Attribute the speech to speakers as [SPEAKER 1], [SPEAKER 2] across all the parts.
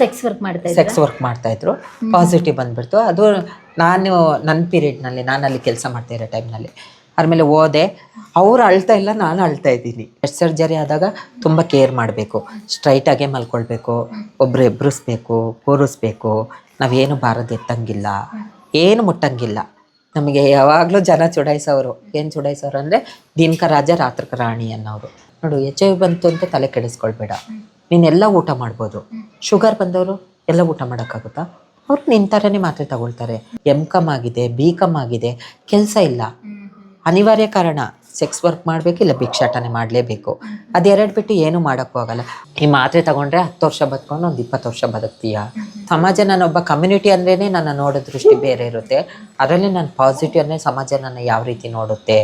[SPEAKER 1] Sex work ಮಾಡ್ತಾ ಇದ್ದಾರೆ
[SPEAKER 2] sex work ಮಾಡ್ತಾ ಇದ್ರು. ಪಾಸಿಟಿವ್ ಬಂದ್ಬಿಡ್ತು. ಅದು ನಾನು ನನ್ನ ಪೀರಿಯಡ್ನಲ್ಲಿ ನಾನು ಅಲ್ಲಿ ಕೆಲಸ ಮಾಡ್ತಾ ಇರೋ ಟೈಮ್ನಲ್ಲಿ ಆಮೇಲೆ ಓದೆ. ಅವ್ರು ಅಳ್ತಾ ಇಲ್ಲ ನಾನು ಅಳ್ತಾ ಇದ್ದೀನಿ. ಬ್ರೆಸ್ಟ್ ಸರ್ಜರಿ ಆದಾಗ ತುಂಬ ಕೇರ್ ಮಾಡಬೇಕು. ಸ್ಟ್ರೈಟಾಗೆ ಮಲ್ಕೊಳ್ಬೇಕು. ಒಬ್ರು ಎಬ್ಬರಿಸ್ಬೇಕು ಕೂರಿಸ್ಬೇಕು. ನಾವೇನು ಬಾರದು ಎತ್ತಂಗಿಲ್ಲ. ಏನು ಮುಟ್ಟಂಗಿಲ್ಲ. ನಮಗೆ ಯಾವಾಗಲೂ ಜನ ಚುಡಾಯಿಸೋರು. ಏನು ಚುಡಾಯಿಸೋರು ಅಂದರೆ ದಿನಕ ರಾಜ ರಾತ್ರಕ ರಾಣಿ ಅನ್ನೋರು. ನೋಡು ಎಚ್ ಐ ಬಂತು ಅಂತ ತಲೆ ಕೆಡಿಸ್ಕೊಳ್ಬೇಡ. ನೀನೆಲ್ಲ ಊಟ ಮಾಡ್ಬೋದು. ಶುಗರ್ ಬಂದವರು ಎಲ್ಲ ಊಟ ಮಾಡೋಕ್ಕಾಗುತ್ತಾ? ಅವರು ನಿನ್ನ ಥರನೇ ಮಾತ್ರೆ ತಗೊಳ್ತಾರೆ. ಎಂ ಕಮ್ ಆಗಿದೆ ಬಿ ಕಮ್ ಆಗಿದೆ ಕೆಲಸ ಇಲ್ಲ. ಅನಿವಾರ್ಯ ಕಾರಣ ಸೆಕ್ಸ್ ವರ್ಕ್ ಮಾಡಬೇಕು ಇಲ್ಲ ಭಿಕ್ಷಾಟನೆ ಮಾಡಲೇಬೇಕು. ಅದೆರಡು ಬಿಟ್ಟು ಏನು ಮಾಡೋಕ್ಕೂ ಆಗಲ್ಲ. ಈ ಮಾತ್ರೆ ತಗೊಂಡ್ರೆ ಹತ್ತು ವರ್ಷ ಬದುಕೊಂಡು ಒಂದು ಇಪ್ಪತ್ತು ವರ್ಷ ಬದುಕ್ತೀಯ. ಸಮಾಜ ಒಬ್ಬ ಕಮ್ಯುನಿಟಿ ಅಂದ್ರೇ ನನ್ನ ನೋಡೋ ದೃಷ್ಟಿ ಬೇರೆ ಇರುತ್ತೆ. ಅದರಲ್ಲಿ ನಾನು ಪಾಸಿಟಿವ್ ಅಂದರೆ ಸಮಾಜ ನನ್ನ ಯಾವ ರೀತಿ ನೋಡುತ್ತೆ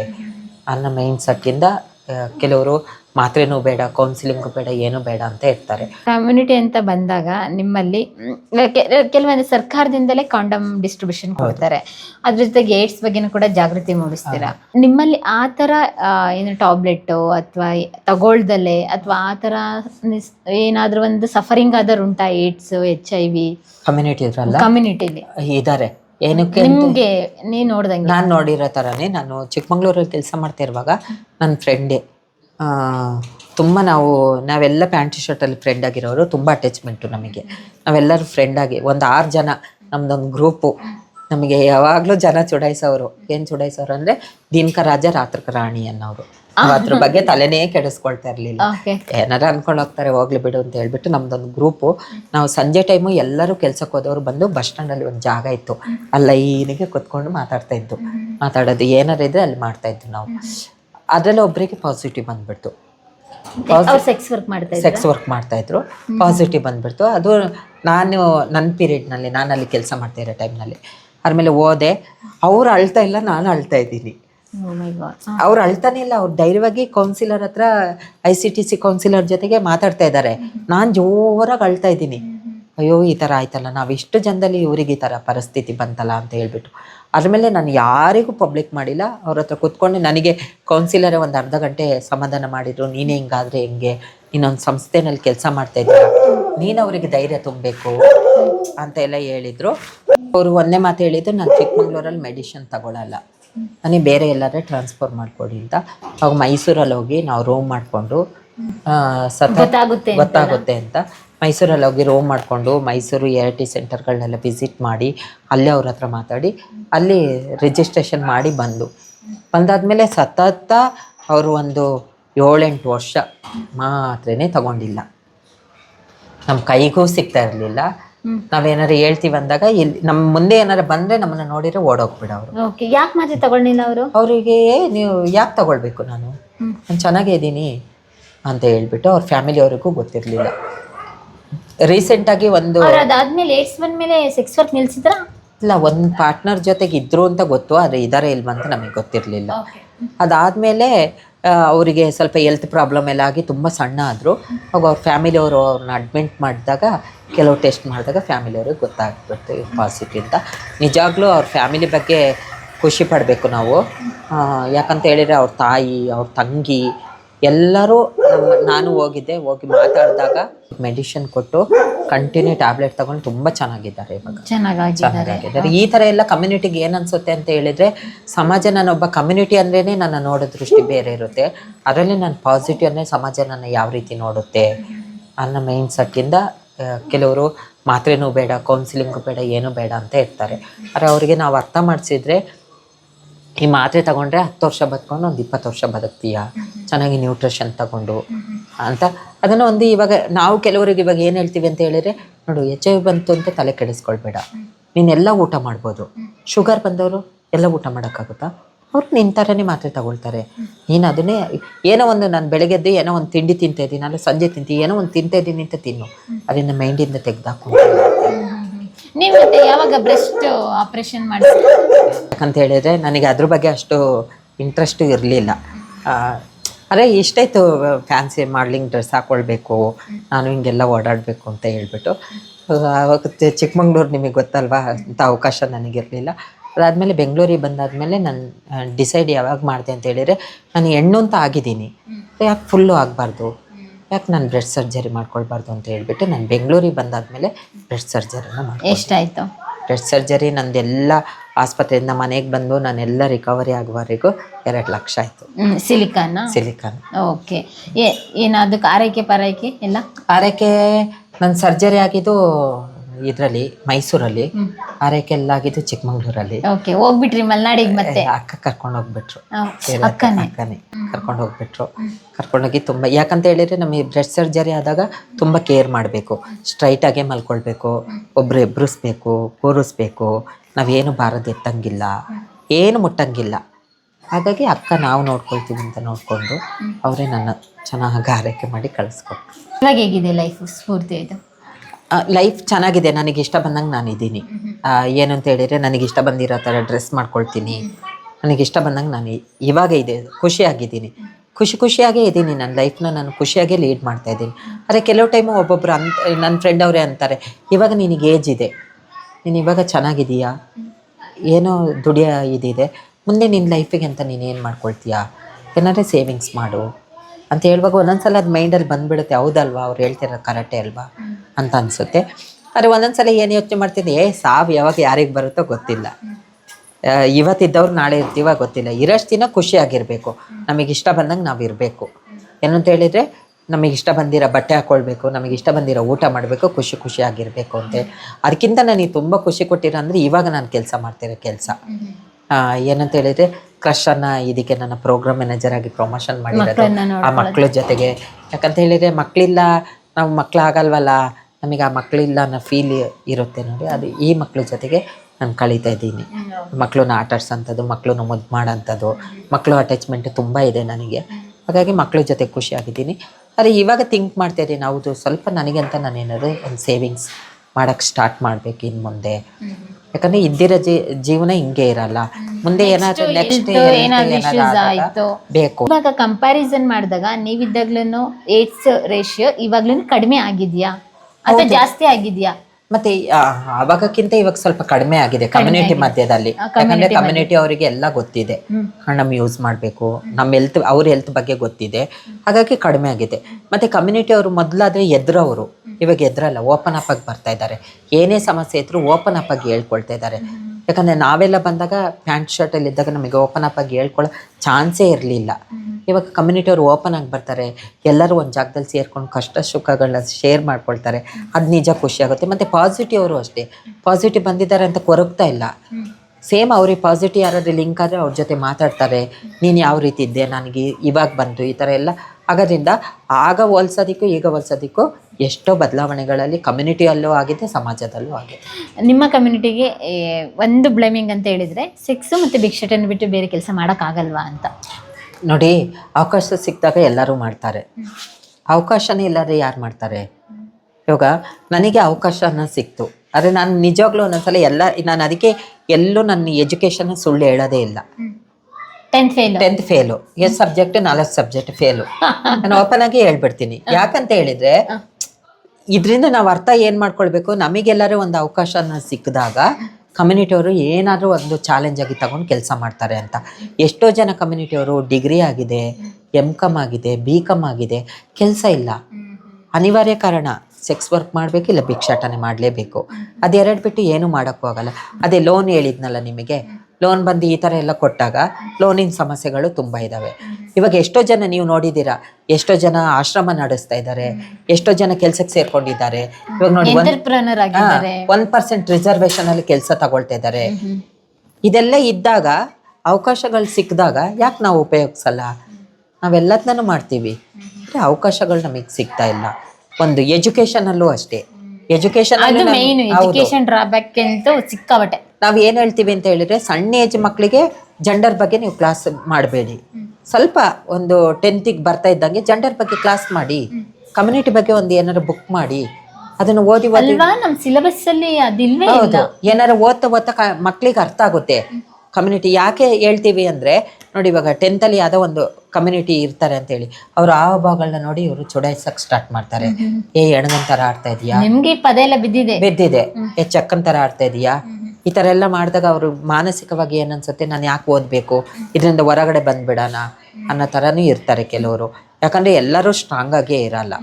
[SPEAKER 2] ಅನ್ನೋ ಮೈಂಡ್ ಸೆಟ್ಟಿಂದ ಕೆಲವರು ಮಾತ್ರೆನೂ ಬೇಡ ಕೌನ್ಸಿಲಿಂಗು ಬೇಡ ಏನು ಬೇಡ ಅಂತ ಇರ್ತಾರೆ
[SPEAKER 1] ಕಮ್ಯುನಿಟಿ ಅಂತ ಬಂದಾಗ ನಿಮ್ಮಲ್ಲಿ ಕೆಲವೊಂದು ಸರ್ಕಾರದಿಂದಲೇ ಕಾಂಡಮ್ ಡಿಸ್ಟ್ರಿಬ್ಯೂಷನ್ ಕೊಡ್ತಾರೆ. ಅದ್ರ ಜೊತೆಗೆ ಏಡ್ಸ್ ಬಗ್ಗೆನೂ ಕೂಡ ಜಾಗೃತಿ ಮೂಡಿಸ್ತೀರಾ? ನಿಮ್ಮಲ್ಲಿ ಆ ತರ ಏನು ಟಾಬ್ಲೆಟ್ ಅಥವಾ ತಗೊಳ್ದಲೆ ಅಥವಾ ಆ ತರ ಏನಾದ್ರೂ ಒಂದು ಸಫರಿಂಗ್ ಆದರೂ ಉಂಟಾ AIDS H I V
[SPEAKER 2] community community
[SPEAKER 1] ಕಮ್ಯುನಿಟಿಲಿ
[SPEAKER 2] ಇದ್ದಾರೆ ಏನಕ್ಕೆ
[SPEAKER 1] ನಿಮ್ಗೆ ನೀ ನೋಡ್ದಂಗೆ?
[SPEAKER 2] ನಾನು ನೋಡಿರೋ ಥರನೇ ನಾನು ಚಿಕ್ಕಮಂಗ್ಳೂರಲ್ಲಿ ಕೆಲಸ ಮಾಡ್ತಾ ಇರುವಾಗ ನನ್ನ ಫ್ರೆಂಡೇ ತುಂಬ ನಾವು ನಾವೆಲ್ಲ ಪ್ಯಾಂಟ್ ಟಿ ಶರ್ಟಲ್ಲಿ ಫ್ರೆಂಡ್ ಆಗಿರೋರು ತುಂಬ ಅಟ್ಯಾಚ್ಮೆಂಟು ನಮಗೆ. ನಾವೆಲ್ಲರೂ ಫ್ರೆಂಡ್ ಆಗಿ ಒಂದು ಆರು ಜನ ನಮ್ದೊಂದು ಗ್ರೂಪು ನಮಗೆ ಯಾವಾಗಲೂ ಜನ ಚುಡಾಯಿಸೋರು. ಏನು ಚುಡಾಯಿಸೋರು ಅಂದರೆ ದಿನಕ ರಾಜ ರಾತ್ರಕ ರಾಣಿ ಅನ್ನೋರು. ಅದ್ರ ಬಗ್ಗೆ ತಲೆನೇ ಕೆಡಿಸ್ಕೊಳ್ತಾ ಇರ್ಲಿಲ್ಲ. ಏನಾರ ಅನ್ಕೊಂಡು ಹೋಗ್ತಾರೆ ಹೋಗ್ಲಿ ಬಿಡು ಅಂತ ಹೇಳ್ಬಿಟ್ಟು ನಮ್ದೊಂದು ಗ್ರೂಪು ನಾವು ಸಂಜೆ ಟೈಮು ಎಲ್ಲರೂ ಕೆಲ್ಸಕ್ಕೆ ಹೋದವ್ರು ಬಂದು ಬಸ್ ಸ್ಟ್ಯಾಂಡಲ್ಲಿ ಒಂದು ಜಾಗ ಇತ್ತು. ಅಲ್ಲಿ ಲೈನಿಗೆ ಕುತ್ಕೊಂಡು ಮಾತಾಡ್ತಾ ಇದ್ದು. ಮಾತಾಡೋದು ಏನಾರ ಇದ್ರೆ ಅಲ್ಲಿ ಮಾಡ್ತಾ ಇದ್ದು ನಾವು. ಅದ್ರಲ್ಲಿ ಒಬ್ಬರಿಗೆ ಪಾಸಿಟಿವ್ ಬಂದ್ಬಿಡ್ತು.
[SPEAKER 1] ಸೆಕ್ಸ್ ವರ್ಕ್ ಮಾಡ್ತಾ
[SPEAKER 2] ಸೆಕ್ಸ್ ವರ್ಕ್ ಮಾಡ್ತಾ ಇದ್ರು. ಪಾಸಿಟಿವ್ ಬಂದ್ಬಿಡ್ತು. ಅದು ನಾನು ನನ್ನ ಪೀರಿಯಡ್ನಲ್ಲಿ ನಾನು ಅಲ್ಲಿ ಕೆಲಸ ಮಾಡ್ತಾ ಇರೋ ಟೈಮ್ನಲ್ಲಿ ಆದ್ಮೇಲೆ ಓದೆ ಅವ್ರು ಅಳ್ತಾ ಇಲ್ಲ ನಾನು ಅಳ್ತಾ ಇದ್ದೀನಿ. ಅವ್ರು ಅಳ್ತಾನೆ ಇಲ್ಲ, ಅವ್ರು ಧೈರ್ಯವಾಗಿ ಕೌನ್ಸಿಲರ್ ಹತ್ರ I C T C counsellor ಜೊತೆಗೆ ಮಾತಾಡ್ತಾ ಇದ್ದಾರೆ ನಾನು ಜೋರಾಗಿ ಅಳ್ತಾ ಇದ್ದೀನಿ. ಅಯ್ಯೋ, ಈ ಥರ ಆಯ್ತಲ್ಲ, ನಾವು ಇಷ್ಟು ಜನದಲ್ಲಿ ಇವ್ರಿಗೆ ಈ ಥರ ಪರಿಸ್ಥಿತಿ ಬಂತಲ್ಲ ಅಂತ ಹೇಳ್ಬಿಟ್ಟು. ಅದ್ರ ಮೇಲೆ ನಾನು ಯಾರಿಗೂ ಪಬ್ಲಿಕ್ ಮಾಡಿಲ್ಲ. ಅವ್ರ ಹತ್ರ ಕುತ್ಕೊಂಡು ನನಗೆ ಕೌನ್ಸಿಲರೇ ಒಂದು ಅರ್ಧ ಗಂಟೆ ಸಮಾಧಾನ ಮಾಡಿದ್ರು. ನೀನೇ ಹಿಂಗಾದ್ರೆ ಹೆಂಗೆ? ಇನ್ನೊಂದು ಸಂಸ್ಥೆನಲ್ಲಿ ಕೆಲಸ ಮಾಡ್ತಾ ಇದ್ದೀರ ನೀನು ಅವರಿಗೆ ಧೈರ್ಯ ತುಂಬಬೇಕು ಅಂತ ಎಲ್ಲ ಹೇಳಿದ್ರು. ಅವರು ಒಂದೇ ಮಾತು ಹೇಳಿದ್ದು, ನಾನು ಚಿಕ್ಕಮಂಗ್ಳೂರಲ್ಲಿ ಮೆಡಿಷನ್ ತಗೊಳ್ಳಲ್ಲ ನನಗೆ ಬೇರೆ ಎಲ್ಲಾದ್ರೆ ಟ್ರಾನ್ಸ್ಫರ್ ಮಾಡಿಕೊಡಿ ಅಂತ. ಅವಾಗ ಮೈಸೂರಲ್ಲಿ ಹೋಗಿ ನಾವು ರೂಮ್ ಮಾಡಿಕೊಂಡು ಸತ
[SPEAKER 1] ಗೊತ್ತಾಗುತ್ತೆ ಅಂತ.
[SPEAKER 2] ಗೊತ್ತಾಗುತ್ತೆ ಅಂತ. ಮೈಸೂರಲ್ಲಿ ಹೋಗಿ ರೂಮ್ ಮಾಡಿಕೊಂಡು ಮೈಸೂರು ಎ ಟಿ ಸೆಂಟರ್ಗಳನ್ನೆಲ್ಲ ವಿಸಿಟ್ ಮಾಡಿ ಅಲ್ಲೇ ಅವ್ರ ಹತ್ರ ಮಾತಾಡಿ ಅಲ್ಲಿ ರಿಜಿಸ್ಟ್ರೇಷನ್ ಮಾಡಿ ಬಂದು. ಬಂದಾದಮೇಲೆ ಸತತ ಅವರು ಒಂದು ಏಳೆಂಟು ವರ್ಷ ಮಾತ್ರನೇ ತಗೊಂಡಿಲ್ಲ. ನಮ್ಮ ಕೈಗೂ ಸಿಗ್ತಾ ಇರಲಿಲ್ಲ. ನಾವೇನಾರು ಹೇಳ್ತೀವಿ ಅಂದಾಗ ಇಲ್ಲಿ ನಮ್ಮ ಮುಂದೆ ಏನಾರ ಬಂದ್ರೆ ನಮ್ಮನ್ನ ನೋಡಿದ್ರೆ ಓಡೋಗ್ಬಿಡೋರು
[SPEAKER 1] ಓಕೆ ಯಾಕೆ ಮಾತ್ರೆ ತಗೊಂಡಿಲ್ಲ ಅವರು?
[SPEAKER 2] ಅವರಿಗೆ ನೀವು ಯಾಕೆ ತಗೊಳ್ಬೇಕು ನಾನು? ನಾನು ಚೆನ್ನಾಗೇ ಇದ್ದೀನಿ ಅಂತ ಹೇಳ್ಬಿಟ್ಟು ಅವ್ರ ಫ್ಯಾಮಿಲಿಯವ್ರಿಗೂ ಗೊತ್ತಿರಲಿಲ್ಲ. ರೀಸೆಂಟಾಗಿ ಒಂದು
[SPEAKER 1] ಅವ್ರು ಅದಾದ್ಮೇಲೆ ಏಡ್ಸ್ ಬಂದ್ಮೇಲೆ ಸೆಕ್ಸ್ ವರ್ಕ್ ನಿಲ್ಸಿದ್ರ?
[SPEAKER 2] ಇಲ್ಲ ಒಂದು ಪಾರ್ಟ್ನರ್ ಜೊತೆಗೆ ಇದ್ರು ಅಂತ ಗೊತ್ತು ಆದರೆ ಇದಾರೆ ಇಲ್ವಾ ಅಂತ ನಮಗೆ ಗೊತ್ತಿರಲಿಲ್ಲ. ಅದಾದಮೇಲೆ ಅವರಿಗೆ ಸ್ವಲ್ಪ ಹೆಲ್ತ್ ಪ್ರಾಬ್ಲಮ್ ಎಲ್ಲ ಆಗಿ ತುಂಬ ಸಣ್ಣ ಆದರು. ಅವಾಗ ಅವ್ರ ಫ್ಯಾಮಿಲಿಯವರು ಅವ್ರನ್ನ ಅಡ್ಮಿಟ್ ಮಾಡಿದಾಗ ಕೆಲವು ಟೆಸ್ಟ್ ಮಾಡಿದಾಗ ಫ್ಯಾಮಿಲಿಯವ್ರಿಗೆ ಗೊತ್ತಾಗ್ಬಿಡ್ತು ಪಾಸಿಟಿವ್ ಅಂತ. ನಿಜಾಗ್ಲೂ ಅವ್ರ ಫ್ಯಾಮಿಲಿ ಬಗ್ಗೆ ಖುಷಿ ಪಡಬೇಕು ನಾವು. ಯಾಕಂತ ಹೇಳಿದರೆ ಅವ್ರ ತಾಯಿ, ಅವ್ರ ತಂಗಿ ಎಲ್ಲರೂ ನಾನು ಹೋಗಿದ್ದೆ ಹೋಗಿ ಮಾತಾಡಿದಾಗ ಮೆಡಿಷನ್ ಕೊಟ್ಟು ಕಂಟಿನ್ಯೂ ಟ್ಯಾಬ್ಲೆಟ್ ತಗೊಂಡು ತುಂಬಾ ಚೆನ್ನಾಗಿದ್ದಾರೆ ಇವಾಗ. ಚೆನ್ನಾಗಿದ್ದಾರೆ ಈ ತರ ಎಲ್ಲ ಕಮ್ಯುನಿಟಿಗೆ ಏನ್ ಅನ್ಸುತ್ತೆ ಅಂತ ಹೇಳಿದ್ರೆ ಸಮಾಜ ನಾನೊಬ್ಬ ಕಮ್ಯುನಿಟಿ ಅಂದ್ರೇನೆ ನನ್ನ ನೋಡೋ ದೃಷ್ಟಿ ಬೇರೆ ಇರುತ್ತೆ. ಅದರಲ್ಲಿ ನಾನು ಪಾಸಿಟಿವ್ ಅಂದ್ರೆ ಸಮಾಜ ನನ್ನ ಯಾವ ರೀತಿ ನೋಡುತ್ತೆ ಅನ್ನೋ ಮೈಂಡ್ ಸೆಟ್ಟಿಂದ ಕೆಲವರು ಮಾತ್ರೆನೂ ಬೇಡ ಕೌನ್ಸಿಲಿಂಗು ಬೇಡ ಏನೂ ಬೇಡ ಅಂತ ಇರ್ತಾರೆ ಆದರೆ ಅವರಿಗೆ ನಾವು ಅರ್ಥ ಮಾಡಿಸಿದ್ರೆ ಈ ಮಾತ್ರೆ ತಗೊಂಡ್ರೆ ಹತ್ತು ವರ್ಷ ಬದ್ಕೊಂಡು ಒಂದು ಇಪ್ಪತ್ತು ವರ್ಷ ಬದುಕ್ತೀಯ? ಚೆನ್ನಾಗಿ ನ್ಯೂಟ್ರಿಷನ್ ತಗೊಂಡು ಅಂತ. ಅದನ್ನು ಒಂದು ಇವಾಗ ನಾವು ಕೆಲವರಿಗೆ ಇವಾಗ ಏನು ಹೇಳ್ತೀವಿ ಅಂತ ಹೇಳಿದ್ರೆ, ನೋಡು, ಎಚ್ ಐ ಬಂತು ಅಂತ ತಲೆ ಕೆಡಿಸ್ಕೊಳ್ಬೇಡ. ನೀನೆಲ್ಲ ಊಟ ಮಾಡ್ಬೋದು. ಶುಗರ್ ಬಂದವರು ಎಲ್ಲ ಊಟ ಮಾಡೋಕ್ಕಾಗುತ್ತಾ? ಅವ್ರು ನಿನ್ನ ಥರನೇ ಮಾತ್ರೆ ತಗೊಳ್ತಾರೆ. ನೀನು ಅದನ್ನೇ ಏನೋ ಒಂದು ನಾನು ಬೆಳಗ್ಗೆದ್ದು ಏನೋ ಒಂದು ತಿಂಡಿ ತಿಂತಾ ಇದ್ದೀನಿ ನಾನು ಸಂಜೆ ತಿಂತೀನಿ ಏನೋ ಒಂದು ತಿಂತಾ ಇದ್ದೀನಿ ಅಂತ ತಿನ್ನು. ಅದನ್ನು ಮೈಂಡಿಂದ ತೆಗ್ದಾಕು
[SPEAKER 1] ನೀವು ಮತ್ತೆ ಯಾವಾಗ ಬ್ರೆಸ್ಟ್ ಆಪರೇಷನ್ ಮಾಡಿ
[SPEAKER 2] ಅಂತ ಹೇಳಿದ್ರೆ ನನಗೆ ಅದ್ರ ಬಗ್ಗೆ ಅಷ್ಟು ಇಂಟ್ರೆಸ್ಟ್ ಇರಲಿಲ್ಲ. ಅರೆ ಇಷ್ಟಾಯ್ತು ಫ್ಯಾನ್ಸಿ ಮಾಡ್ಲಿಂಗ್ ಡ್ರೆಸ್ ಹಾಕೊಳ್ಬೇಕು, ನಾನು ಹಿಂಗೆಲ್ಲ ಓಡಾಡಬೇಕು ಅಂತ ಹೇಳ್ಬಿಟ್ಟು. ಆವಾಗ ಚಿಕ್ಕಮಂಗ್ಳೂರು ನಿಮಗೆ ಗೊತ್ತಲ್ವಾ, ಅಂತ ಅವಕಾಶ ನನಗಿರಲಿಲ್ಲ. ಅದಾದಮೇಲೆ ಬೆಂಗಳೂರಿಗೆ ಬಂದಾದಮೇಲೆ ನಾನು ಡಿಸೈಡ್ ಯಾವಾಗ ಮಾಡಿದೆ ಅಂತ ಹೇಳಿದರೆ, ನಾನು ಹೆಣ್ಣು ಅಂತ ಆಗಿದ್ದೀನಿ. ಯಾಕೆ ಫುಲ್ಲು ಆಗಬಾರ್ದು? ಯಾಕೆ ನಾನು ಬ್ರೆಡ್ ಸರ್ಜರಿ ಮಾಡ್ಕೊಳ್ಬಾರ್ದು ಅಂತ ಹೇಳ್ಬಿಟ್ಟು ನಾನು ಬೆಂಗಳೂರಿಗೆ ಬಂದಾದಮೇಲೆ ಬ್ರೆಡ್ ಸರ್ಜರಿನ ಮಾಡಿ
[SPEAKER 1] ಎಷ್ಟಾಯಿತು?
[SPEAKER 2] ಬ್ರೆಡ್ ಸರ್ಜರಿ ನಂದೆಲ್ಲ ಆಸ್ಪತ್ರೆಯಿಂದ ಮನೆಗೆ ಬಂದು ನಾನೆಲ್ಲ ರಿಕವರಿ ಆಗುವವರೆಗೂ ಎರಡು ಲಕ್ಷ ಆಯಿತು.
[SPEAKER 1] ಸಿಲಿಕಾನ?
[SPEAKER 2] ಸಿಲಿಕಾನ್.
[SPEAKER 1] ಓಕೆ. ಏನು ಅದಕ್ಕೆ ಆರೈಕೆ ಪಾರೈಕೆ ಎಲ್ಲ?
[SPEAKER 2] ಆರೈಕೆ ನನ್ನ ಸರ್ಜರಿ ಆಗಿದ್ದು ಇದರಲ್ಲಿ ಮೈಸೂರಲ್ಲಿ ಆರೈಕೆ ಎಲ್ಲ ಆಗಿದ್ದು ಚಿಕ್ಕಮಂಗ್ಳೂರಲ್ಲಿ.
[SPEAKER 1] ಓಕೆ ಹೋಗ್ಬಿಟ್ರಿ ಮಲ್ನಾಡಿಗೆ ಮತ್ತೆ?
[SPEAKER 2] ಅಕ್ಕ ಕರ್ಕೊಂಡು ಹೋಗ್ಬಿಟ್ರು.
[SPEAKER 1] ಅಕ್ಕನೆ
[SPEAKER 2] ಕರ್ಕೊಂಡು
[SPEAKER 1] ಅಕ್ಕನೇ.
[SPEAKER 2] ಅಕ್ಕನೇ ಕರ್ಕೊಂಡು ಹೋಗ್ಬಿಟ್ರು. ಕರ್ಕೊಂಡೋಗಿ ತುಂಬ ಯಾಕಂತ ಹೇಳಿದ್ರೆ ನಮಗೆ ಬ್ರೆಡ್ ಸರ್ಜರಿ ಆದಾಗ ತುಂಬ ಕೇರ್ ಮಾಡಬೇಕು. ಸ್ಟ್ರೈಟಾಗೆ ಮಲ್ಕೊಳ್ಬೇಕು. ಒಬ್ರು ಎಬ್ರಿಸ್ಬೇಕು ಕೂರಿಸ್ಬೇಕು. ನಾವೇನು ಬಾರದು ಎತ್ತಂಗಿಲ್ಲ. ಏನು ಮುಟ್ಟಂಗಿಲ್ಲ. ಹಾಗಾಗಿ ಅಕ್ಕ ನಾವು ನೋಡ್ಕೊಳ್ತೀವಿ ಅಂತ ನೋಡಿಕೊಂಡು ಅವರೇ ನನ್ನ ಚೆನ್ನಾಗಿ ಆರೈಕೆ ಮಾಡಿ ಕಳಿಸ್ಕೊಟ್ರು.
[SPEAKER 1] ಇವಾಗ ಹೇಗಿದೆ ಲೈಫ್ ಸ್ಫೂರ್ತಿ ಇದು?
[SPEAKER 2] ಲೈಫ್ ಚೆನ್ನಾಗಿದೆ, ನನಗೆ ಇಷ್ಟ ಬಂದಂಗೆ ನಾನು ಏನಂತ ಹೇಳಿದ್ರೆ ನನಗೆ ಇಷ್ಟ ಬಂದಿರೋ ಥರ ಡ್ರೆಸ್ ಮಾಡ್ಕೊಳ್ತೀನಿ. ನನಗೆ ಇಷ್ಟ ಬಂದಂಗೆ ನಾನು ಇವಾಗ ಇದೆ, ಖುಷಿಯಾಗಿದ್ದೀನಿ. ಖುಷಿ ಖುಷಿಯಾಗೇ ಇದ್ದೀನಿ ನನ್ನ ಲೈಫ್ನ ನಾನು ಖುಷಿಯಾಗೇ ಲೀಡ್ ಮಾಡ್ತಾ ಇದ್ದೀನಿ. ಆದರೆ ಕೆಲವು ಟೈಮು ಒಬ್ಬೊಬ್ಬರು ಅಂತ ನನ್ನ ಫ್ರೆಂಡ್ ಅವರೇ ಅಂತಾರೆ, ಇವಾಗ ನಿನಗೆ ಏಜ್ ಇದೆ. ನೀನು ಇವಾಗ ಚೆನ್ನಾಗಿದೀಯಾ ಏನೋ ದುಡಿಯ ಇದಿದೆ. ಮುಂದೆ ನಿನ್ನ ಲೈಫಿಗೆ ಅಂತ ನೀನು ಏನು ಮಾಡ್ಕೊಳ್ತೀಯಾ? ಏನಾದ್ರೆ ಸೇವಿಂಗ್ಸ್ ಮಾಡು. ಅಂತ ಹೇಳುವಾಗ ಒಂದೊಂದ್ಸಲ ಅದು ಮೈಂಡಲ್ಲಿ ಬಂದ್ಬಿಡುತ್ತೆ. ಹೌದಲ್ವಾ? ಅವ್ರು ಹೇಳ್ತಿರೋ ಕರೆಕ್ಟೇ ಅಲ್ವಾ? ಅಂತ ಅನಿಸುತ್ತೆ. ಆದರೆ ಒಂದೊಂದ್ಸಲ ಏನು ಯೋಚನೆ ಮಾಡ್ತೀನಿ ಏ ಸಾವು ಯಾವಾಗ ಯಾರಿಗೆ ಬರುತ್ತೋ ಗೊತ್ತಿಲ್ಲ. ಇವತ್ತಿದ್ದವ್ರು ನಾಳೆ ಇರ್ತೀವ ಗೊತ್ತಿಲ್ಲ. ಇರೋಷ್ಟು ದಿನ ಖುಷಿಯಾಗಿರಬೇಕು ನಮಗೆ ಇಷ್ಟ ಬಂದಂಗೆ ನಾವು ಇರಬೇಕು. ಏನಂತ ಹೇಳಿದರೆ, ನಮಗೆ ಇಷ್ಟ ಬಂದಿರೋ ಬಟ್ಟೆ ಹಾಕ್ಕೊಳ್ಬೇಕು ನಮಗೆ ಇಷ್ಟ ಬಂದಿರೋ ಊಟ ಮಾಡಬೇಕು. ಖುಷಿ ಖುಷಿಯಾಗಿರಬೇಕು ಅಂತ ಅದಕ್ಕಿಂತ ನನಗೆ ತುಂಬ ಖುಷಿ ಕೊಟ್ಟಿರೋ ಅಂದರೆ ಇವಾಗ ನಾನು ಕೆಲಸ ಮಾಡ್ತಿರೋ ಕೆಲಸ. ಏನಂತ ಹೇಳಿದ್ರೆ ಕ್ರಶ್ ಅನ್ನ ಇದಕ್ಕೆ ನನ್ನ ಪ್ರೋಗ್ರಾಮ್ ಮ್ಯಾನೇಜರ್ ಆಗಿ ಪ್ರಮೋಷನ್ ಮಾಡಿರೋದು. ಆ ಮಕ್ಕಳ ಜೊತೆಗೆ. ಯಾಕಂತ ಹೇಳಿದ್ರೆ ಮಕ್ಕಳಿಲ್ಲ ನಾವು ಮಕ್ಕಳಾಗಲ್ವಲ್ಲ ನಮಗೆ ಆ ಮಕ್ಕಳಿಲ್ಲ ಅನ್ನೋ ಫೀಲ್ ಇರುತ್ತೆ ನೋಡಿ. ಅದು ಈ ಮಕ್ಕಳ ಜೊತೆಗೆ ನಾನು ಕಳೀತಾ ಇದ್ದೀನಿ. ಮಕ್ಕಳನ್ನ ಆಟಾಡ್ಸೋಂಥದ್ದು ಮಕ್ಕಳನ್ನ ಮುದ್ದು ಮಾಡೋಂಥದ್ದು ಮಕ್ಕಳು ಅಟ್ಯಾಚ್ಮೆಂಟ್ ತುಂಬ ಇದೆ ನನಗೆ. ಹಾಗಾಗಿ ಮಕ್ಕಳ ಜೊತೆ ಖುಷಿಯಾಗಿದ್ದೀನಿ ಆದರೆ ಇವಾಗ ಥಿಂಕ್ ಮಾಡ್ತಾ ಇದ್ದೀನಿ ಹೌದು ಸ್ವಲ್ಪ ನನಗೆ ಅಂತ ನಾನು ಏನಾದರೂ ಒಂದು ಸೇವಿಂಗ್ಸ್ ಮಾಡೋಕ್ಕೆ ಸ್ಟಾರ್ಟ್ ಮಾಡಬೇಕು ಇನ್ನು ಮುಂದೆ. ಯಾಕಂದರೆ ಇದ್ದಿರೋ ಜೀವನ ಹಿಂಗೆ ಇರಲ್ಲ. ಮುಂದೆ ಏನಾದ್ರೂ ನೆಕ್ಸ್ಟ್
[SPEAKER 1] ಏನಾದ್ರು
[SPEAKER 2] ಬೇಕು.
[SPEAKER 1] ಇವಾಗ ಕಂಪ್ಯಾರಿಸನ್ ಮಾಡಿದಾಗ ನೀವಿದ್ದಾಗ್ಲೂ ಏಡ್ಸ್ ರೇಷಿಯೋ ಇವಾಗ್ಲೂ ಕಡಿಮೆ ಆಗಿದ್ಯಾ? ಅಥವಾ ಜಾಸ್ತಿ ಆಗಿದ್ಯಾ?
[SPEAKER 2] ಮತ್ತೆ ಅವಾಗಕ್ಕಿಂತ ಇವಾಗ ಸ್ವಲ್ಪ ಕಡಿಮೆ ಆಗಿದೆ ಕಮ್ಯುನಿಟಿ ಮಧ್ಯದಲ್ಲಿ. ಯಾಕಂದ್ರೆ ಕಮ್ಯುನಿಟಿ ಅವರಿಗೆ ಎಲ್ಲ ಗೊತ್ತಿದೆ. ಹಣ್ಣಮ್ ಯೂಸ್ ಮಾಡಬೇಕು. ನಮ್ಮ ಹೆಲ್ತ್ ಅವ್ರ ಹೆಲ್ತ್ ಬಗ್ಗೆ ಗೊತ್ತಿದೆ. ಹಾಗಾಗಿ ಕಡಿಮೆ ಆಗಿದೆ. ಮತ್ತೆ ಕಮ್ಯುನಿಟಿ ಅವರು ಮೊದಲಾದ್ರೆ ಎದ್ರವರು. ಇವಾಗ ಎದ್ರಲ್ಲ ಓಪನ್ ಅಪ್ ಆಗಿ ಬರ್ತಾ ಇದ್ದಾರೆ. ಏನೇ ಸಮಸ್ಯೆ ಇದ್ರು ಓಪನ್ ಅಪ್ ಆಗಿ ಹೇಳ್ಕೊಳ್ತಾ ಇದ್ದಾರೆ. ಯಾಕಂದ್ರೆ ನಾವೆಲ್ಲ ಬಂದಾಗ ಪ್ಯಾಂಟ್ ಶರ್ಟಲ್ಲಿ ಇದ್ದಾಗ ನಮಗೆ ಓಪನ್ ಅಪ್ ಆಗಿ ಹೇಳ್ಕೊಳ್ಳೋ ಚಾನ್ಸೇ ಇರಲಿಲ್ಲ. ಇವಾಗ ಕಮ್ಯುನಿಟಿ ಅವರು ಓಪನ್ ಆಗಿ ಬರ್ತಾರೆ. ಎಲ್ಲರೂ ಒಂದು ಜಾಗದಲ್ಲಿ ಸೇರ್ಕೊಂಡು ಕಷ್ಟ ಸುಖಗಳನ್ನ ಶೇರ್ ಮಾಡ್ಕೊಳ್ತಾರೆ. ಅದು ನಿಜ ಖುಷಿ ಆಗುತ್ತೆ. ಮತ್ತು ಪಾಸಿಟಿವ್ ಅವರು ಅಷ್ಟೇ. ಪಾಸಿಟಿವ್ ಬಂದಿದ್ದಾರೆ ಅಂತ ಕೊರಗ್ತಾ ಇಲ್ಲ. ಸೇಮ್ ಅವ್ರಿಗೆ ಪಾಸಿಟಿವ್ ಯಾರಾದ್ರೂ ಲಿಂಕ್ ಆದರೆ ಅವ್ರ ಜೊತೆ ಮಾತಾಡ್ತಾರೆ. ನೀನು ಯಾವ ರೀತಿ ಇದ್ದೆ? ನನಗೆ ಇವಾಗ ಬಂತು ಈ ಥರ ಎಲ್ಲ ಆಗೋದ್ರಿಂದ ಆಗ ಹೋಲ್ಸೋದಿಕ್ಕೂ ಈಗ ಹೋಲ್ಸೋದಿಕ್ಕೂ ಎಷ್ಟೋ ಬದಲಾವಣೆಗಳಲ್ಲಿ ಕಮ್ಯುನಿಟಿಯಲ್ಲೂ ಆಗಿದೆ ಸಮಾಜದಲ್ಲೂ ಆಗಿದೆ.
[SPEAKER 1] ನಿಮ್ಮ ಕಮ್ಯುನಿಟಿಗೆ ಒಂದು ಬ್ಲೇಮಿಂಗ್ ಅಂತ ಹೇಳಿದರೆ ಸೆಕ್ಸು ಮತ್ತು ಭಿಕ್ಷಟನ್ನು ಬಿಟ್ಟು ಬೇರೆ ಕೆಲಸ ಮಾಡೋಕ್ಕಾಗಲ್ವಾ ಅಂತ?
[SPEAKER 2] ನೋಡಿ ಅವಕಾಶ ಸಿಕ್ಕಿದಾಗ ಎಲ್ಲರೂ ಮಾಡ್ತಾರೆ. ಅವಕಾಶನೇ ಇಲ್ಲದೆ ಯಾರು ಮಾಡ್ತಾರೆ? ಇವಾಗ ನನಗೆ ಅವಕಾಶನ ಸಿಕ್ತು. ಆದರೆ ನಾನು ನಿಜವಾಗ್ಲೂ ಒಂದೊಂದ್ಸಲ ಎಲ್ಲ ನಾನು ಅದಕ್ಕೆ ಎಲ್ಲೂ ನನ್ನ ಎಜುಕೇಷನ್ ಸುಳ್ಳು ಹೇಳೋದೇ ಇಲ್ಲ.
[SPEAKER 1] ಟೆಂತ್ ಫೇಲ್
[SPEAKER 2] ಟೆಂತ್ ಫೇಲು ಎಷ್ಟು ಸಬ್ಜೆಕ್ಟ್ ನಾಲ್ಕು ಸಬ್ಜೆಕ್ಟ್ ಫೇಲು ನಾನು ಓಪನ್ ಆಗಿ ಹೇಳ್ಬಿಡ್ತೀನಿ. ಯಾಕಂತ ಹೇಳಿದ್ರೆ ಇದರಿಂದ ನಾವು ಅರ್ಥ ಏನು ಮಾಡ್ಕೊಳ್ಬೇಕು? ನಮಗೆಲ್ಲರೂ ಒಂದು ಅವಕಾಶ ಅನ್ನೋದು ಸಿಕ್ಕಿದಾಗ ಕಮ್ಯುನಿಟಿಯವರು ಏನಾದರೂ ಒಂದು ಚಾಲೆಂಜ್ ಆಗಿ ತಗೊಂಡು ಕೆಲಸ ಮಾಡ್ತಾರೆ ಅಂತ. ಎಷ್ಟೋ ಜನ ಕಮ್ಯುನಿಟಿಯವರು ಡಿಗ್ರಿ ಆಗಿದೆ ಎಂ ಕಮ್ ಆಗಿದೆ ಬಿ ಕಮ್ ಆಗಿದೆ ಕೆಲಸ ಇಲ್ಲ. ಅನಿವಾರ್ಯ ಕಾರಣ ಸೆಕ್ಸ್ ವರ್ಕ್ ಮಾಡಬೇಕು ಇಲ್ಲ ಭಿಕ್ಷಾಟನೆ ಮಾಡಲೇಬೇಕು. ಅದೆರಡು ಬಿಟ್ಟು ಏನೂ ಮಾಡೋಕ್ಕೂ ಆಗಲ್ಲ. ಅದೇ ಲೋನ್ ಹೇಳಿದ್ನಲ್ಲ ನಿಮಗೆ? ಲೋನ್ ಬಂದು ಈ ಥರ ಎಲ್ಲ ಕೊಟ್ಟಾಗ ಲೋನಿನ ಸಮಸ್ಯೆಗಳು ತುಂಬ ಇದ್ದಾವೆ ಇವಾಗ ಎಷ್ಟೋ ಜನ ನೀವು ನೋಡಿದ್ದೀರಾ ಎಷ್ಟೋ ಜನ ಆಶ್ರಮ ನಡೆಸ್ತಾ ಇದ್ದಾರೆ ಎಷ್ಟೋ ಜನ ಕೆಲಸಕ್ಕೆ ಸೇರ್ಕೊಂಡಿದ್ದಾರೆ. ಇವಾಗ ನೋಡಿ ಒನ್ ಪರ್ಸೆಂಟ್ ರಿಸರ್ವೇಶನ್ ಅಲ್ಲಿ ಕೆಲಸ ತಗೊಳ್ತಾ ಇದ್ದಾರೆ. ಇದೆಲ್ಲ ಇದ್ದಾಗ ಅವಕಾಶಗಳು ಸಿಕ್ಕಿದಾಗ ಯಾಕೆ ನಾವು ಉಪಯೋಗಿಸಲ್ಲ? ನಾವೆಲ್ಲದನ್ನೂ ಮಾಡ್ತೀವಿ. ಅವಕಾಶಗಳು ನಮಗೆ ಸಿಗ್ತಾ ಇಲ್ಲ. ಒಂದು ಎಜುಕೇಶನ್ ಅಲ್ಲೂ ಅಷ್ಟೇ. ಎಜುಕೇಶನ್
[SPEAKER 1] ಡ್ರಾಬ್ಯಾಕ್ ಸಿಕ್ಕಾಬಟ್ಟೆ
[SPEAKER 2] ನಾವು ಏನು ಹೇಳ್ತೀವಿ ಅಂತ ಹೇಳಿದ್ರೆ ಸಣ್ಣ ಏಜ್ ಮಕ್ಕಳಿಗೆ ಜೆಂಡರ್ ಬಗ್ಗೆ ನೀವು ಕ್ಲಾಸ್ ಮಾಡಬೇಡಿ. ಸ್ವಲ್ಪ ಒಂದು ಟೆಂತಿಗೆ ಬರ್ತಾ ಇದ್ದಂಗೆ ಜೆಂಡರ್ ಬಗ್ಗೆ ಕ್ಲಾಸ್ ಮಾಡಿ. ಕಮ್ಯುನಿಟಿ ಬಗ್ಗೆ ಒಂದು ಏನಾರು ಬುಕ್ ಮಾಡಿ. ಅದನ್ನು ಓದಿ
[SPEAKER 1] ನಮ್ಮ ಸಿಲೆಬಸ್ ಅಲ್ಲಿ ಅದಿಲ್ವೇ
[SPEAKER 2] ಹೌದು. ಏನಾರು ಓದ್ತಾ ಓದ್ತಾ ಮಕ್ಕಳಿಗೆ ಅರ್ಥ ಆಗುತ್ತೆ. ಕಮ್ಯುನಿಟಿ ಯಾಕೆ ಹೇಳ್ತೀವಿ ಅಂದ್ರೆ ನೋಡಿ ಇವಾಗ ಟೆಂತಲ್ಲಿ ಅಲ್ಲಿ ಯಾವ್ದೋ ಒಂದು ಕಮ್ಯುನಿಟಿ ಇರ್ತಾರೆ ಅಂತ ಹೇಳಿ. ಅವ್ರ ಆ ಭಾಗಗಳನ್ನ ನೋಡಿ ಇವರು ಚುಡಾಯಿಸಕ್ ಸ್ಟಾರ್ಟ್ ಮಾಡ್ತಾರೆ. ಏ ಎಣಗನ್ ತರ ಆಡ್ತಾ ಇದೆಯಾ?
[SPEAKER 1] ನಿಮಗೆ ಪದ ಎಲ್ಲ ಬಿದ್ದಿದೆ.
[SPEAKER 2] ಬಿದ್ದಿದೆ. ಏ ಚಕ್ಕನ್ ತರ ಆಡ್ತಾ ಇದೀಯಾ? ಈ ಥರ ಎಲ್ಲ ಮಾಡಿದಾಗ ಅವರು ಮಾನಸಿಕವಾಗಿ ಏನನ್ಸುತ್ತೆ, ನಾನು ಯಾಕೆ ಓದಬೇಕು? ಇದರಿಂದ ಹೊರಗಡೆ ಬಂದುಬಿಡೋಣ ಅನ್ನೋ ಥರನೂ ಇರ್ತಾರೆ ಕೆಲವರು. ಯಾಕಂದರೆ ಎಲ್ಲರೂ ಸ್ಟ್ರಾಂಗ್ ಆಗೇ ಇರಲ್ಲ.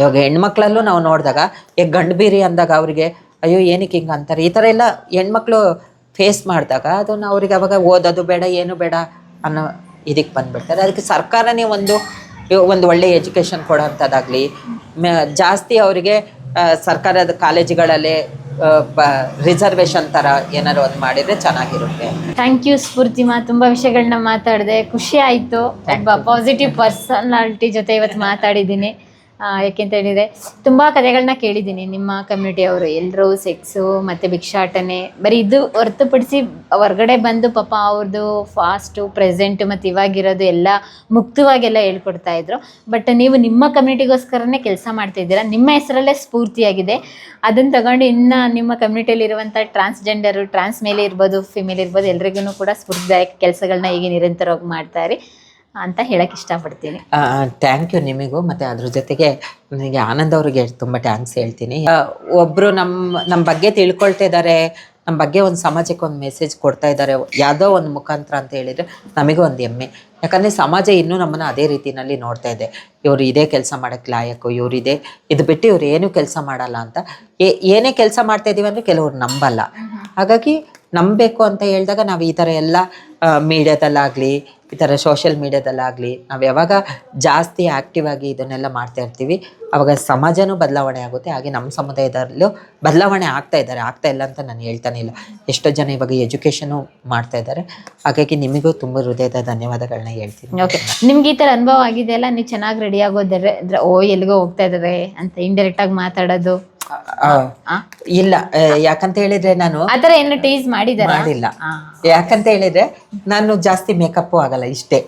[SPEAKER 2] ಇವಾಗ ಹೆಣ್ಮಕ್ಳಲ್ಲೂ ನಾವು ನೋಡಿದಾಗ ಈಗ ಗಂಡು ಬೀರಿ ಅಂದಾಗ ಅವರಿಗೆ, ಅಯ್ಯೋ ಏನಕ್ಕೆ ಹಿಂಗೆ ಅಂತಾರೆ? ಈ ಥರ ಎಲ್ಲ ಹೆಣ್ಮಕ್ಳು ಫೇಸ್ ಮಾಡಿದಾಗ ಅದನ್ನು ಅವ್ರಿಗೆ ಅವಾಗ ಓದೋದು ಬೇಡ, ಏನು ಬೇಡ ಅನ್ನೋ ಇದಕ್ಕೆ ಬಂದುಬಿಡ್ತಾರೆ. ಅದಕ್ಕೆ ಸರ್ಕಾರನೇ ಒಂದು ಒಂದು ಒಳ್ಳೆ ಎಜುಕೇಷನ್ ಕೊಡೋಂಥದ್ದಾಗಲಿ ಜಾಸ್ತಿ ಅವರಿಗೆ ಸರ್ಕಾರದ ಕಾಲೇಜುಗಳಲ್ಲೇ ರಿಸರ್ವೇಷನ್ ಥರ ಏನಾದ್ರು ಒಂದು ಮಾಡಿದರೆ ಚೆನ್ನಾಗಿರುತ್ತೆ.
[SPEAKER 1] ಥ್ಯಾಂಕ್ ಯು ಸ್ಫೂರ್ತಿಮಾ. ತುಂಬಾ ವಿಷಯಗಳನ್ನ ಮಾತಾಡಿದೆ. ಖುಷಿ ಆಯ್ತು. ಒಬ್ಬ ಪಾಸಿಟಿವ್ ಪರ್ಸನಾಲಿಟಿ ಜೊತೆ ಇವತ್ತು ಮಾತಾಡಿದ್ದೀನಿ. ಹೇಳಿದ್ರೆ ತುಂಬಾ ಕಥೆಗಳನ್ನ ಕೇಳಿದ್ದೀನಿ ನಿಮ್ಮ ಕಮ್ಯುನಿಟಿ ಅವರು ಎಲ್ಲರೂ ಸೆಕ್ಸು ಮತ್ತೆ ಭಿಕ್ಷಾಟನೆ. ಬರೀ ಇದು ಹೊರತುಪಡಿಸಿ ಹೊರಗಡೆ ಬಂದು ಪಾಪ ಅವ್ರದ್ದು ಫಾಸ್ಟು ಪ್ರೆಸೆಂಟ್ ಮತ್ತು ಇವಾಗಿರೋದು ಎಲ್ಲ ಮುಕ್ತವಾಗೆಲ್ಲ ಹೇಳ್ಕೊಡ್ತಾ ಇದ್ರು. ಬಟ್ ನೀವು ನಿಮ್ಮ ಕಮ್ಯುನಿಟಿಗೋಸ್ಕರನೇ ಕೆಲಸ ಮಾಡ್ತಾ ಇದ್ದೀರಾ? ನಿಮ್ಮ ಹೆಸರಲ್ಲೇ ಸ್ಫೂರ್ತಿಯಾಗಿದೆ. ಅದನ್ನು ತಗೊಂಡು ಇನ್ನು ನಿಮ್ಮ ಕಮ್ಯುನಿಟಿಯಲ್ಲಿರುವಂಥ ಟ್ರಾನ್ಸ್ಜೆಂಡರು ಟ್ರಾನ್ಸ್ಜೆಂಡರ್ ಟ್ರಾನ್ಸ್ ಮೇಲೆ ಇರ್ಬೋದು ಫಿಮೇಲ್ ಇರ್ಬೋದು ಎಲ್ರಿಗೂ ಕೂಡ ಸ್ಫೂರ್ತಿದಾಯಕ ಕೆಲಸಗಳನ್ನ ಈಗ ನಿರಂತರವಾಗಿ ಮಾಡ್ತಾ ಇರಿ. ಅಂತ ಹೇಳಕ್ ಇಷ್ಟಪಡ್ತೀನಿ.
[SPEAKER 2] ಥ್ಯಾಂಕ್ ಯು ನಿಮಗೂ ಮತ್ತೆ ಅದ್ರ ಜೊತೆಗೆ ನನಗೆ ಆನಂದ್ ಅವ್ರಿಗೆ ತುಂಬ ಥ್ಯಾಂಕ್ಸ್ ಹೇಳ್ತೀನಿ. ಒಬ್ರು ನಮ್ಮ ನಮ್ಮ ಬಗ್ಗೆ ತಿಳ್ಕೊಳ್ತಾ ಇದ್ದಾರೆ ನಮ್ಮ ಬಗ್ಗೆ ಒಂದು ಸಮಾಜಕ್ಕೆ ಒಂದು ಮೆಸೇಜ್ ಕೊಡ್ತಾ ಇದ್ದಾರೆ ಯಾವುದೋ ಒಂದು ಮುಖಾಂತರ ಅಂತ ಹೇಳಿದರೆ ನಮಗೂ ಒಂದು ಹೆಮ್ಮೆ. ಯಾಕಂದರೆ ಸಮಾಜ ಇನ್ನೂ ನಮ್ಮನ್ನು ಅದೇ ರೀತಿಯಲ್ಲಿ ನೋಡ್ತಾ ಇದೆ. ಇವರು ಇದೇ ಕೆಲಸ ಮಾಡೋಕ್ಕೆ ಲಾಯಕು ಇವ್ರು ಇದೇ ಇದು ಬಿಟ್ಟು ಇವ್ರು ಏನೂ ಕೆಲಸ ಮಾಡಲ್ಲ ಅಂತ. ಏ- ಏನೇ ಕೆಲಸ ಮಾಡ್ತಾ ಇದ್ದೀವಿ ಅಂದರೆ ಕೆಲವ್ರು ನಂಬಲ್ಲ. ಹಾಗಾಗಿ ನಂಬಬೇಕು ಅಂತ ಹೇಳಿದಾಗ ನಾವು ಈ ಥರ ಎಲ್ಲ ಮೀಡಿಯಾದಲ್ಲಾಗಲಿ, ಈ ಥರ ಸೋಷಿಯಲ್ ಮೀಡಿಯಾದಲ್ಲಾಗಲಿ, ನಾವು ಯಾವಾಗ ಜಾಸ್ತಿ ಆ್ಯಕ್ಟಿವ್ ಆಗಿ ಇದನ್ನೆಲ್ಲ ಮಾಡ್ತಾ ಇರ್ತೀವಿ, ಅವಾಗ ಸಮಾಜನೂ ಬದಲಾವಣೆ ಆಗುತ್ತೆ. ಹಾಗೆ ನಮ್ಮ ಸಮುದಾಯದಲ್ಲೂ ಬದಲಾವಣೆ ಆಗ್ತಾ ಇದ್ದಾರೆ. ಆಗ್ತಾ ಇಲ್ಲ ಅಂತ ನಾನು ಹೇಳ್ತಾನೆ ಇಲ್ಲ. ಎಷ್ಟೋ ಜನ ಇವಾಗ ಎಜುಕೇಷನು ಮಾಡ್ತಾ ಇದ್ದಾರೆ. ಹಾಗಾಗಿ ನಿಮಗೂ ತುಂಬ ಹೃದಯದ ಧನ್ಯವಾದಗಳನ್ನ ಹೇಳ್ತೀನಿ.
[SPEAKER 1] ಓಕೆ ನಿಮ್ಗೆ ಈ ಥರ ಅನುಭವ ಆಗಿದೆಯಲ್ಲ ನೀವು ಚೆನ್ನಾಗಿ ರೆಡಿ ಆಗೋದ್ರೆ, ಅಂದ್ರೆ ಓ, ಎಲ್ಲಿಗೋ ಹೋಗ್ತಾ ಇದ್ದಾರೆ ಅಂತ ಇಂಡೈರೆಕ್ಟಾಗಿ ಮಾತಾಡೋದು.
[SPEAKER 2] ಇಲ್ಲ ಯಾಕಂತ ಹೇಳಿದ್ರೆ ನಾನು
[SPEAKER 1] ಆ ಥರ ಏನು ಟೀಸ್ ಮಾಡಿದಾರ?
[SPEAKER 2] ಮಾಡಿಲ್ಲ. ಯಾಕಂತ ಹೇಳಿದ್ರೆ ನಾನು ಜಾಸ್ತಿ ಮೇಕಪ್ ಆಗಲ್ಲ ಇಷ್ಟೇ.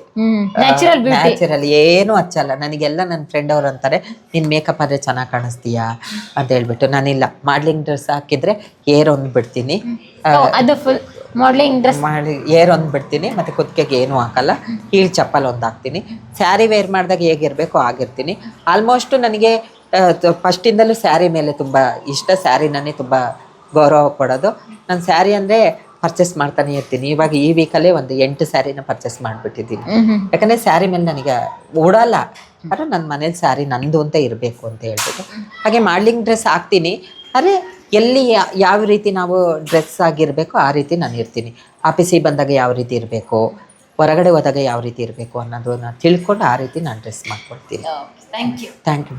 [SPEAKER 1] ನ್ಯಾಚುರಲ್
[SPEAKER 2] ನ್ಯಾಚುರಲ್ ಏನು ಹಚ್ಚಲ್ಲ. ನನಗೆಲ್ಲ ನನ್ನ ಫ್ರೆಂಡ್ ಅವ್ರು ಅಂತಾರೆ ನಿನ್ ಮೇಕಪ್ ಆದ್ರೆ ಚೆನ್ನಾಗಿ ಕಾಣಿಸ್ತೀಯಾ? ಅಂತ ಹೇಳ್ಬಿಟ್ಟು ನಾನಿಲ್ಲ. ಮಾಡ್ಲಿಂಗ್ ಡ್ರೆಸ್ ಹಾಕಿದ್ರೆ ಏರ್ ಒಂದು ಬಿಡ್ತೀನಿ.
[SPEAKER 1] ಅದು ಫುಲ್ ಮಾಡ್ಲಿಂಗ್ ಡ್ರೆಸ್
[SPEAKER 2] ಮಾಡಿ ಏರ್ ಒಂದು ಬಿಡ್ತೀನಿ ಮತ್ತೆ ಕುತ್ತಿಗೆಗೆ ಏನೂ ಹಾಕಲ್ಲ. ಹೀಲ್ ಚಪ್ಪಲ್ ಒಂದು ಹಾಕ್ತೀನಿ. ಸ್ಯಾರಿ ವೇರ್ ಮಾಡಿದಾಗ ಹೇಗಿರಬೇಕು ಆಗಿರ್ತೀನಿ ಆಲ್ಮೋಸ್ಟ್ ನನಗೆ ಫಸ್ಟಿಂದಲೂ ಸ್ಯಾರಿ ಮೇಲೆ ತುಂಬ ಇಷ್ಟ. ಸ್ಯಾರಿನೇ ತುಂಬ ಗೌರವ ಕೊಡೋದು. ನಾನು ಸ್ಯಾರಿ ಅಂದರೆ ಪರ್ಚೇಸ್ ಮಾಡ್ತಾನೆ ಇರ್ತೀನಿ. ಇವಾಗ ಈ ವೀಕಲ್ಲೇ ಒಂದು ಎಂಟು ಸ್ಯಾರಿನ ಪರ್ಚೇಸ್ ಮಾಡಿಬಿಟ್ಟಿದ್ದೀನಿ. ಯಾಕಂದರೆ ಸ್ಯಾರಿ ಮೇಲೆ ನನಗೆ ಓಡಲ್ಲ. ಆದರೆ ನನ್ನ ಮನೇಲಿ ಸ್ಯಾರಿ ನಂದು ಅಂತ ಇರಬೇಕು ಅಂತ ಹೇಳ್ಬಿಟ್ಟು. ಹಾಗೆ ಮಾಡ್ಲಿಂಗ್ ಡ್ರೆಸ್ ಹಾಕ್ತೀನಿ. ಆದರೆ ಎಲ್ಲಿ ಯಾವ ರೀತಿ ನಾವು ಡ್ರೆಸ್ ಆಗಿರಬೇಕು ಆ ರೀತಿ ನಾನು ಇರ್ತೀನಿ. ಆಫೀಸಿಗೆ ಬಂದಾಗ ಯಾವ ರೀತಿ ಇರಬೇಕು? ಹೊರಗಡೆ ಹೋದಾಗ ಯಾವ ರೀತಿ ಇರಬೇಕು ಅನ್ನೋದನ್ನ ತಿಳ್ಕೊಂಡು ಆ ರೀತಿ ನಾನು ಡ್ರೆಸ್ ಮಾಡ್ಕೊಳ್ತೀನಿ.
[SPEAKER 1] Thank you
[SPEAKER 2] thank you